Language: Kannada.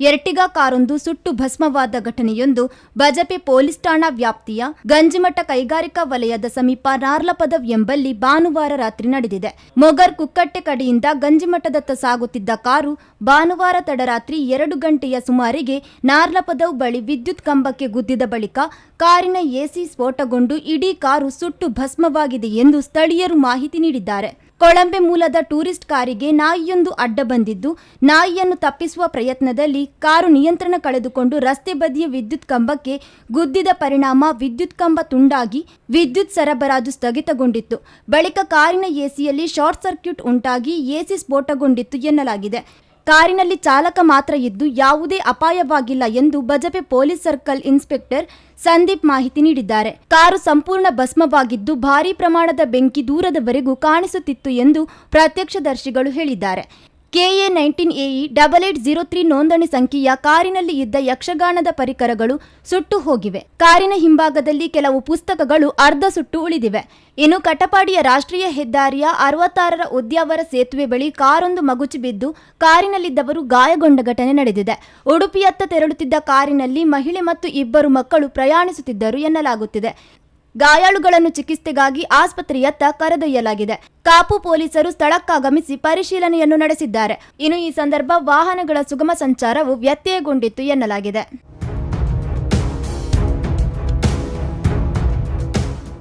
ಎರ್ಟಿಗಾ ಕಾರೊಂದು ಸುಟ್ಟು ಭಸ್ಮವಾದ ಘಟನೆಯೊಂದು ಬಜಪೆ ಪೊಲೀಸ್ ಠಾಣಾ ವ್ಯಾಪ್ತಿಯ ಗಂಜಿಮಠ ಕೈಗಾರಿಕಾ ವಲಯದ ಸಮೀಪ ನಾರ್ಲಪದವ್ ಎಂಬಲ್ಲಿ ಭಾನುವಾರ ರಾತ್ರಿ ನಡೆದಿದೆ. ಮೊಗರ್ ಕುಕ್ಕಟ್ಟೆ ಕಡೆಯಿಂದ ಗಂಜಿಮಠದತ್ತ ಸಾಗುತ್ತಿದ್ದ ಕಾರು ಭಾನುವಾರ ತಡರಾತ್ರಿ ಎರಡು ಗಂಟೆಯ ಸುಮಾರಿಗೆ ನಾರ್ಲಪದವ್ ಬಳಿ ವಿದ್ಯುತ್ ಕಂಬಕ್ಕೆ ಗುದ್ದಿದ ಬಳಿಕ ಕಾರಿನ ಎಸಿ ಸ್ಫೋಟಗೊಂಡು ಇಡೀ ಕಾರು ಸುಟ್ಟು ಭಸ್ಮವಾಗಿದೆ ಎಂದು ಸ್ಥಳೀಯರು ಮಾಹಿತಿ ನೀಡಿದ್ದಾರೆ. ಕೊಳಂಬೆ ಮೂಲದ ಟೂರಿಸ್ಟ್ ಕಾರಿಗೆ ನಾಯಿಯೊಂದು ಅಡ್ಡ ಬಂದಿದ್ದು, ನಾಯಿಯನ್ನು ತಪ್ಪಿಸುವ ಪ್ರಯತ್ನದಲ್ಲಿ ಕಾರು ನಿಯಂತ್ರಣ ಕಳೆದುಕೊಂಡು ರಸ್ತೆ ಬದಿಯ ವಿದ್ಯುತ್ ಕಂಬಕ್ಕೆ ಗುದ್ದಿದ ಪರಿಣಾಮ ವಿದ್ಯುತ್ ಕಂಬ ತುಂಡಾಗಿ ವಿದ್ಯುತ್ ಸರಬರಾಜು ಸ್ಥಗಿತಗೊಂಡಿತ್ತು. ಬಳಿಕ ಕಾರಿನ ಎಸಿಯಲ್ಲಿ ಶಾರ್ಟ್ ಸರ್ಕ್ಯೂಟ್ ಉಂಟಾಗಿ ಎಸಿ ಸ್ಫೋಟಗೊಂಡಿತ್ತು ಎನ್ನಲಾಗಿದೆ. ಕಾರಿನಲ್ಲಿ ಚಾಲಕ ಮಾತ್ರ ಇದ್ದು ಯಾವುದೇ ಅಪಾಯವಾಗಿಲ್ಲ ಎಂದು Bajpe police circle inspector Sandeep ಮಾಹಿತಿ ನೀಡಿದ್ದಾರೆ. ಕಾರು ಸಂಪೂರ್ಣ ಭಸ್ಮವಾಗಿದ್ದು ಭಾರೀ ಪ್ರಮಾಣದ ಬೆಂಕಿ ದೂರದವರೆಗೂ ಕಾಣಿಸುತ್ತಿತ್ತು ಎಂದು ಪ್ರತ್ಯಕ್ಷದರ್ಶಿಗಳು ಹೇಳಿದ್ದಾರೆ. KA nineteen AE double eight zero three ನೋಂದಣಿ ಸಂಖ್ಯೆಯ ಕಾರಿನಲ್ಲಿ ಇದ್ದ ಯಕ್ಷಗಾನದ ಪರಿಕರಗಳು ಸುಟ್ಟು ಹೋಗಿವೆ. ಕಾರಿನ ಹಿಂಭಾಗದಲ್ಲಿ ಕೆಲವು ಪುಸ್ತಕಗಳು ಅರ್ಧ ಸುಟ್ಟು ಉಳಿದಿವೆ. ಇನ್ನು ಕಟಪಾಡಿಯ ರಾಷ್ಟ್ರೀಯ ಹೆದ್ದಾರಿಯ ಅರವತ್ತಾರರ ಉದ್ಯಾವರ ಸೇತುವೆ ಬಳಿ ಕಾರೊಂದು ಮಗುಚಿ ಬಿದ್ದು ಕಾರಿನಲ್ಲಿದ್ದವರು ಗಾಯಗೊಂಡ ಘಟನೆ ನಡೆದಿದೆ. ಉಡುಪಿಯತ್ತ ತೆರಳುತ್ತಿದ್ದ ಕಾರಿನಲ್ಲಿ ಮಹಿಳೆ ಮತ್ತು ಇಬ್ಬರು ಮಕ್ಕಳು ಪ್ರಯಾಣಿಸುತ್ತಿದ್ದರು ಎನ್ನಲಾಗುತ್ತಿದೆ. ಗಾಯಾಳುಗಳನ್ನು ಚಿಕಿತ್ಸೆಗಾಗಿ ಆಸ್ಪತ್ರೆಯತ್ತ ಕರೆದೊಯ್ಯಲಾಗಿದೆ. ಕಾಪು ಪೊಲೀಸರು ಸ್ಥಳಕ್ಕಾಗಮಿಸಿ ಪರಿಶೀಲನೆಯನ್ನು ನಡೆಸಿದ್ದಾರೆ. ಇನ್ನು ಈ ಸಂದರ್ಭ ವಾಹನಗಳ ಸುಗಮ ಸಂಚಾರವು ವ್ಯತ್ಯಯಗೊಂಡಿತ್ತು ಎನ್ನಲಾಗಿದೆ.